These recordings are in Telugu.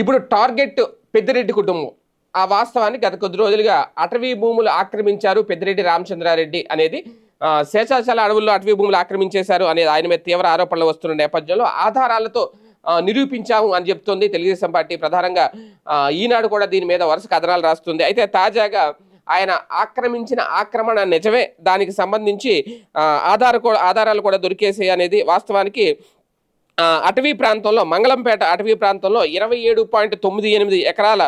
ఇప్పుడు టార్గెట్ పెద్దిరెడ్డి కుటుంబం. ఆ వాస్తవాన్ని గత కొద్ది రోజులుగా అటవీ భూములు ఆక్రమించారు పెద్దిరెడ్డి రామచంద్రారెడ్డి అనేది శేషాచల అడవుల్లో అటవీ భూములు ఆక్రమించేశారు అనేది ఆయన మీద తీవ్ర ఆరోపణలు వస్తున్న నేపథ్యంలో ఆధారాలతో నిరూపించాము అని చెప్తోంది తెలుగుదేశం పార్టీ ప్రధానంగా. ఈనాడు కూడా దీని మీద వరుస కథనాలు రాస్తుంది. అయితే తాజాగా ఆయన ఆక్రమించిన ఆక్రమణ నిజమే. దానికి సంబంధించి ఆధార ఆధారాలు కూడా దొరికేసాయి అనేది వాస్తవానికి అటవీ ప్రాంతంలో మంగళంపేట అటవీ ప్రాంతంలో ఇరవై ఏడు పాయింట్ తొమ్మిది ఎనిమిది ఎకరాల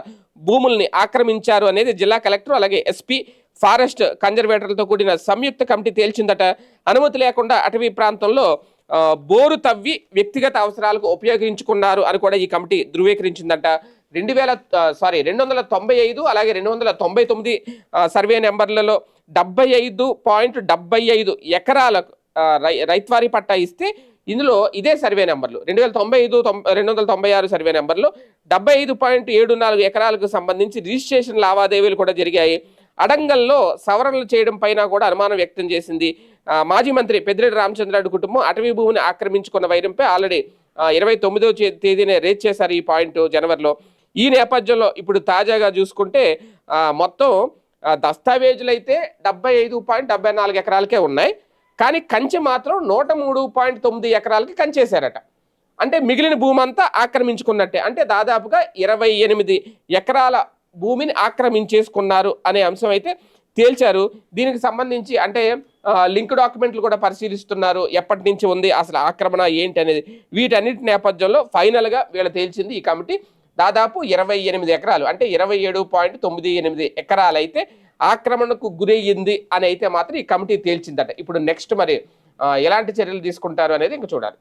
భూముల్ని ఆక్రమించారు అనేది జిల్లా కలెక్టర్ అలాగే ఎస్పీ ఫారెస్ట్ కన్జర్వేటర్లతో కూడిన సంయుక్త కమిటీ తేల్చిందట. అనుమతి లేకుండా అటవీ ప్రాంతంలో బోరు తవ్వి వ్యక్తిగత అవసరాలకు ఉపయోగించుకున్నారు అని కూడా ఈ కమిటీ ధృవీకరించిందట. రెండు వేల సారీ రెండు వందల తొంభై ఐదు అలాగే రెండు వందల తొంభై తొమ్మిది సర్వే నెంబర్లలో డెబ్బై ఐదు పాయింట్ డెబ్బై ఐదు ఎకరాలకు రై రైత్వారీ పట్టా ఇస్తే ఇందులో ఇదే సర్వే నెంబర్లు. రెండు వేల తొంభై ఐదు రెండు వందల తొంభై ఆరు సర్వే నెంబర్లో. డెబ్బై ఐదు పాయింట్ ఏడు నాలుగు ఎకరాలకు సంబంధించి రిజిస్ట్రేషన్ లావాదేవీలు కూడా జరిగాయి. అడంగల్లో సవరణలు చేయడం పైన కూడా అనుమానం వ్యక్తం చేసింది. మాజీ మంత్రి పెద్దిరెడ్డి రామచంద్రారెడ్డి కుటుంబం అటవీ భూమిని ఆక్రమించుకున్న వైరంపై ఆల్రెడీ ఇరవై తొమ్మిదో తేదీనే రేజ్ చేశారు ఈ పాయింట్ జనవరిలో. ఈ నేపథ్యంలో ఇప్పుడు తాజాగా చూసుకుంటే మొత్తం దస్తావేజులు అయితే డెబ్బై ఐదు పాయింట్ డెబ్బై నాలుగు ఎకరాలకే ఉన్నాయి. కానీ కంచె మాత్రం నూట మూడు పాయింట్ తొమ్మిది ఎకరాలకి కంచేశారట. అంటే మిగిలిన భూమి అంతా ఆక్రమించుకున్నట్టే. అంటే దాదాపుగా ఇరవై ఎనిమిది ఎకరాల భూమిని ఆక్రమించేసుకున్నారు అనే అంశం అయితే తేల్చారు. దీనికి సంబంధించి అంటే లింక్ డాక్యుమెంట్లు కూడా పరిశీలిస్తున్నారు. ఎప్పటి నుంచి ఉంది అసలు ఆక్రమణ ఏంటి అనేది. వీటన్నిటి నేపథ్యంలో ఫైనల్గా వీళ్ళు తేల్చింది ఈ కమిటీ. దాదాపు ఇరవై ఎనిమిది ఎకరాలు అంటే ఇరవై ఏడు పాయింట్ తొమ్మిది ఎనిమిది ఎకరాలు అయితే ఆక్రమణకు గురయ్యింది అని అయితే మాత్రం ఈ కమిటీ తేల్చిందట. ఇప్పుడు నెక్స్ట్ మరి ఎలాంటి చర్యలు తీసుకుంటారు అనేది ఇంక చూడాలి.